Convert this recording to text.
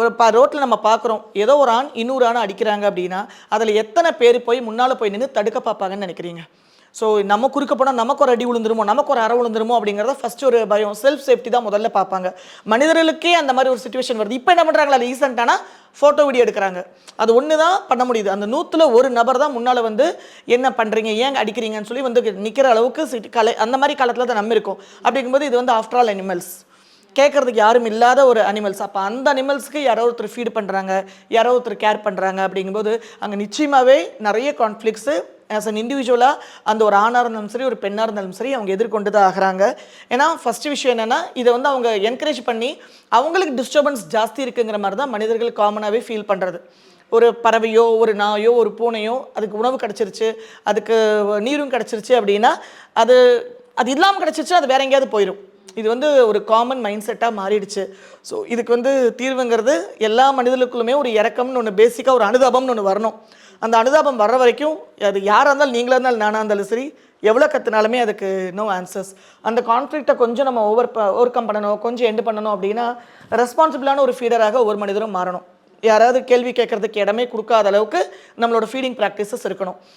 ஒரு ப ரோட்டில் நம்ம பார்க்குறோம் ஏதோ ஒரு ஆண் இன்னொரு ஆணை அடிக்கிறாங்க அப்படின்னா அதில் எத்தனை பேர் போய் முன்னால் போய் நின்று தடுக்க பார்ப்பாங்கன்னு நினைக்கிறீங்க? ஸோ நம்ம குறுக்க போனால் நமக்கு ஒரு அடி விழுந்துருமோ நமக்கு ஒரு அற விழுந்துருமோ அப்படிங்கிறத ஃபர்ஸ்ட் ஒரு பயம். செல்ஃப் சேஃப்டி தான் முதல்ல பார்ப்பாங்க. மனிதர்களுக்கே அந்த மாதிரி ஒரு சுச்சுவேஷன் வருது. இப்போ என்ன பண்ணுறாங்களா ரீசெண்டானா ஃபோட்டோ வீடியோ எடுக்கிறாங்க. அது ஒன்று தான் பண்ண முடியுது. அந்த நூற்றில் ஒரு நபர் தான் முன்னால் வந்து என்ன பண்ணுறீங்க ஏன் அடிக்கிறீங்கன்னு சொல்லி வந்து நிற்கிற அளவுக்கு சிட்டி கலை அந்த மாதிரி காலத்தில் தான் நம்ம இருக்கோம். அப்படிங்கும்போது இது வந்து ஆஃப்டர் ஆல் அனிமல்ஸ் கேட்குறதுக்கு யாரும் இல்லாத ஒரு அனிமல்ஸ் அப்போ அந்த அனிமல்ஸ்க்கு யாரோ ஒருத்தர் ஃபீட் பண்ணுறாங்க யாரோ ஒருத்தர் கேர் பண்ணுறாங்க அப்படிங்கும்போது அங்கே நிச்சயமாகவே நிறைய கான்ஃப்ளிக்ஸு ஆஸ் அன் இண்டிவிஜுவலாக அந்த ஒரு ஆணாக இருந்தாலும் சரி ஒரு பெண்ணாக இருந்தாலும் சரி அவங்க எதிர்கொண்டு தான் ஆகிறாங்க. ஏன்னா ஃபஸ்ட்டு விஷயம் என்னென்னா இதை வந்து அவங்க என்கரேஜ் பண்ணி அவங்களுக்கு டிஸ்டர்பன்ஸ் ஜாஸ்தி இருக்குங்கிற மாதிரி தான் மனிதர்கள் காமனாகவே ஃபீல் பண்ணுறது ஒரு பறவையோ ஒரு நாயோ ஒரு பூனையோ அதுக்கு உணவு கிடச்சிருச்சு அதுக்கு நீரும் கிடச்சிருச்சு அப்படின்னா அது அது இல்லாமல் கிடச்சிருச்சு அது வேற எங்கேயாவது போயிடும் இது வந்து ஒரு காமன் மைண்ட் செட்டாக மாறிடுச்சு. ஸோ இதுக்கு வந்து தீர்வுங்கிறது எல்லா மனிதர்களுக்குள்ளுமே ஒரு இறக்கம்னு ஒன்று பேசிக்காக ஒரு அனுதாபம்னு ஒன்று வரணும். அந்த அனுதாபம் வர்ற வரைக்கும் அது யாராக இருந்தாலும் நீங்களாக இருந்தாலும் நானாக இருந்தாலும் சரி எவ்வளோ கற்றுனாலுமே அதுக்கு நோ ஆன்சர்ஸ் அந்த கான்ஃப்ளிக்ட்டை கொஞ்சம் நம்ம ஓவர் ஓவர் கம் பண்ணணும் கொஞ்சம் எண்டு பண்ணணும் அப்படின்னா ரெஸ்பான்சிபிளான ஒரு ஃபீடராக ஒவ்வொரு மனிதரும் மாறணும். யாராவது கேள்வி கேட்கறதுக்கு இடமே கொடுக்காத அளவுக்கு நம்மளோட ஃபீடிங் ப்ராக்டிசஸ் இருக்கணும்.